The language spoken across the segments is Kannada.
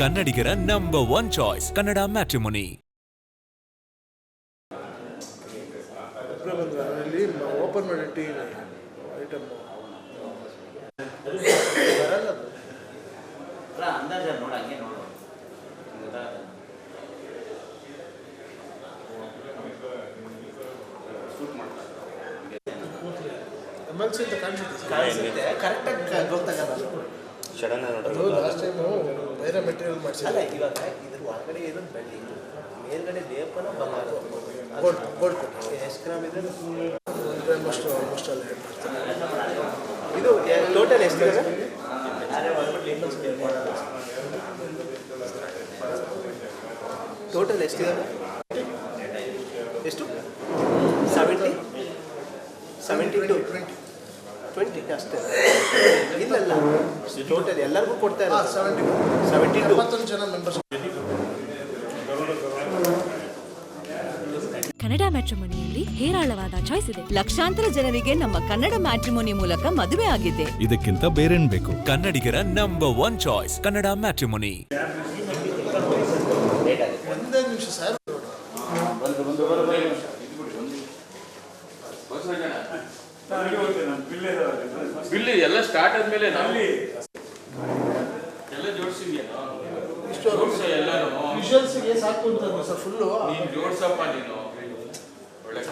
ಕನ್ನಡಿಗರ number one choice Kannada matrimony ಅದರಲ್ಲಿ ಓಪನ್ ಮಾಡಿ tea item M L C ಅಂತ ಕಾಣಿಸುತ್ತೆ. ಕರೆಕ್ಟಾಗಿ ಗೊತ್ತಾಗಲ್ಲ. ಸಡನ್ ಲಾಸ್ಟ್ ಟೈಮು ಬೇರೆ ಮೆಟೀರಿಯಲ್ ಮಾಡಿಸಿಲ್ಲ ಇವಾಗ ಇದ್ರ ಒಳಗಡೆ ಇರೋದು ಬೆಳ್ಳಿ ಮೇಲ್ಗಡೆ ಲೇಪನ ಬಂಗಾರ ಗೋಲ್ಡ್ ಗೋಲ್ಡ್ ಕೊಟ್ಟು ಎಷ್ಟು ಗ್ರಾಮ್ ಇದೆ ಒಂದು ಗ್ರಾಮ್ ಅಷ್ಟು ಆಲ್ಮೋಸ್ಟ್ ಅಲ್ಲಿ ಆ್ಯಡ್ ಮಾಡ್ತಾರೆ. ಇದು ಟೋಟಲ್ ಎಷ್ಟು ಇದೆ? ಟೋಟಲ್ ಎಷ್ಟಿದೆ ಎಷ್ಟು? ಸೆವೆಂಟಿ ಸೆವೆಂಟಿ ಟು ಟ್ವೆಂಟಿ ಅಷ್ಟೇ. ಇಲ್ಲಲ್ಲ ಟೋಟಲ್ ಎಲ್ಲರಿಗೂ ಕೊಡ್ತಾ ಇರೋದು. ಸೆವೆಂಟಿ ಸೆವೆಂಟಿ ಟು ಜನ ಮೆಂಬರ್ಸ್ ಕನ್ನಡ ಮ್ಯಾಟ್ರಿಮೋನಿಯಲ್ಲಿ ಹೇರಾಳವಾದ ಚಾಯ್ಸ್ ಇದೆ. ಲಕ್ಷಾಂತರ ಜನರಿಗೆ ನಮ್ಮ ಕನ್ನಡ ಮ್ಯಾಟ್ರಿಮೋನಿ ಮೂಲಕ ಮದುವೆ ಆಗಿದೆ. ಇದಕ್ಕಿಂತ ಬೇರೇನ್ ಬೇಕು? ಕನ್ನಡಿಗರ number one choice Kannada matrimony. ಒಂದೇ ನಿಮಿಷ ಸರ್ ಬಿಲ್ಲಿ ಎಲ್ಲ ಸ್ಟಾರ್ಟ್ ಆದ್ಮೇಲೆ ನಾವು ಎಲ್ಲ ಜೋಡಿಸಿದ್ಯೇನೋ ಇಷ್ಟು ಜೋಡ್ಸು ಎಲ್ಲಾನು ವಿಜುವಲ್ಸ್ಗೆ ಸಾಕು ಅಂತ ಸರ್ ಫುಲ್ಲು ನೀನು ಜೋಡ್ಸಪ್ಪ ನೀನು. ಒಳ್ಳೆ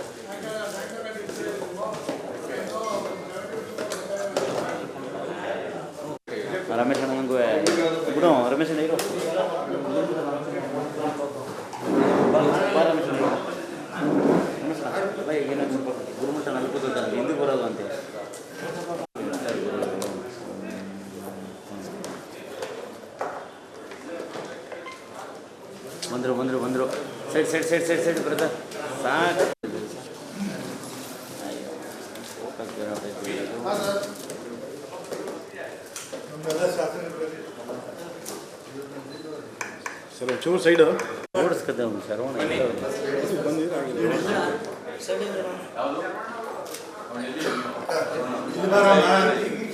ರಮೇಶ್ ಅಣ್ಣಂಗೂ ಬಿಡು ರಮೇಶ್ ಅಣ್ಣ ಇರು. ಬಾ, ಬಾ ರಮೇಶ್ ಅಣ್ಣ. ನಮಸ್ಕಾರ. ಬಾ ಏನಾದ್ರು ಗುರುಮಠ ಅಲ್ಲಿ ಕೂತಿದ್ದಾನೆ ಹಿಂದಿ ಬರಲ್ಲ ಅಂತ ಬಂದರು ಬಂದರು ಬಂದರು side side side side side brother ಸಾಕು. ಸರ್ ಒಂಚೂರು ಸೈಡು ಓಡಿಸ್ಕತ್ತೆ ಅವ್ನು ಶರವಣ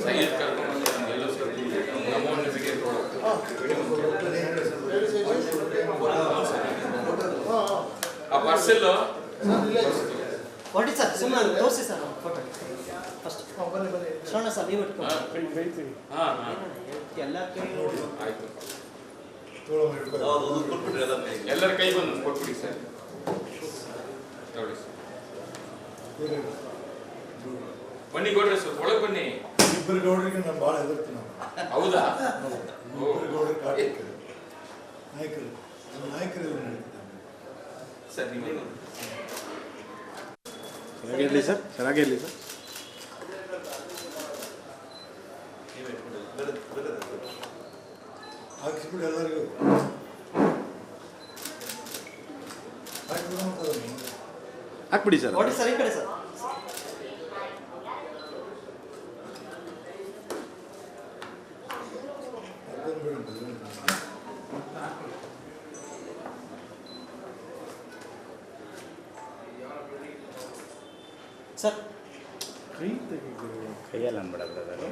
ಸೈಯದ್ ಕರ್ಕೊಂಡು ಎಲ್ಲೋ ಸೇರಿ ಅಮೌಂಟ್ ಬಿಗೆ ಆ ವಾಟ್ ಇಸ್ ಸರ್ ಸುಮ್ಮನೆ ತೋರಿಸಿ ಸರ್ ಫೋಟೋ ಫಸ್ಟ್ ಶೋಣ ಸರ್ ನೀವು ಎಲ್ಲ ಕೈ ಆಯ್ತು. ಎಲ್ಲರ ಕೈ ಬಂದು ಕೊಟ್ಬಿಡಿ ಸರ್. ನೋಡಿ ಸರ್. ಬನ್ನಿ ಕೊಡ್ರಿ ಸರ್ ಒಳಗೆ ಬನ್ನಿ. ಇಬ್ಬರು ಗೌಡರಿಗೆ ನಾನು ಭಾಳ ಹೆದರ್ತೀನಿ ಹೌದಾ? ಇಬ್ಬರು ಗೌಡರು ಕಾಟಕ್ಕೆ ನಾಯಕರು. ನಡೀತಾರೆ ಸರ್ ಚೆನ್ನಾಗಿರಲಿ ಸರ್ ಚೆನ್ನಾಗಿರಲಿ ಸರ್ ಹಾಕಿಸ್ಬಿಟ್ಟು ಎಲ್ಲರಿಗೂ ಹಾಕಿಬಿಡು ಸರ್ ಸರ್ ಈ ಕಡೆ ಸರ್ ಅದನ್ನು ಬಿಡು, ಅದನ್ನು ಬಿಡು. ಸರ್. ಕೈಯಲ್ಲಿ ಅನ್ಬೇಡ ಬ್ರದರ್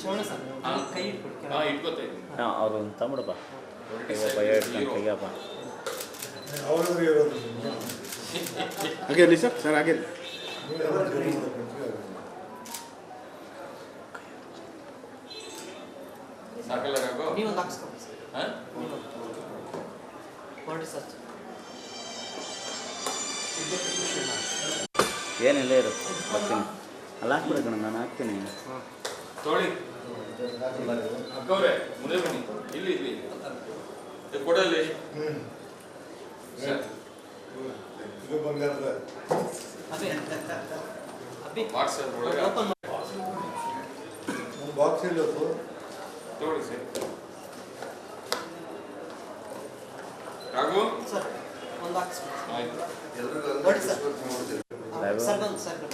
ಶೋಣ ಸರ್ ಕೈ ಹಾ ಇಟ್ಕೋತಾ ಇದ್ದೀನಿ ಹಾಂ ಅವ್ರು ಒಂದು ಬಾ. ಕೈಯಪ್ಪ ಹೇಳ್ತಾನೆ ಕೈಯಪ್ಪ ಹಾಗೆ ಸರ್ ಸರ್ ಹಾಗೆ ಸಾಕಲ್ಲ ಹಾಕ್ಸ್ಕೊಡಿ ಏನಿಲ್ಲ ಇರುತ್ತೆ ಬರ್ತೀನಿ. ಅಲ್ಲಿ ಹಾಕ್ಬಿಡ ಕಣ ನಾನು ಹಾಕ್ತೀನಿ. ಬಾಕ್ಸ್ ಅಕ್ಕವ್ರೆ ಮುಂದೆ ಬನ್ನಿ. ಇಲ್ಲಿ ಇಲ್ಲಿ. ಕೊಡಲ್ಲಿ ವಾಟ್ಸಪ್ ಒಳಗೆ ಬಾಕ್ಸ್ ಇಲ್ಲ ತಗೊಳ್ಳಿ ಸರ್ ರಾಘು ಸರ್ ಒಂದು ಹಾಕ್ಸ್ಬಿಡಿ ಆಯ್ತು ಹೊಡಿ ಸರ್ ಸಾಹೇಬು? ಸರ್ ಬಂದು ಸರ್ ಬಂದು ಅದೇ ನೀನೊಂದು ಹಾಕ್ಸ್ಕೊ ಅಷ್ಟೇ ಸರ್ ಈ ಕಡೆ ಕೊಡಿ ಸರ್ ಸರ್ ಶ್ರವಣ ಸರ್ ಈ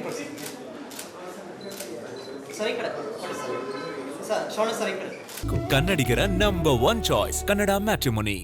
ಕಡೆ ಕನ್ನಡಿಗರ number one choice Kannada matrimony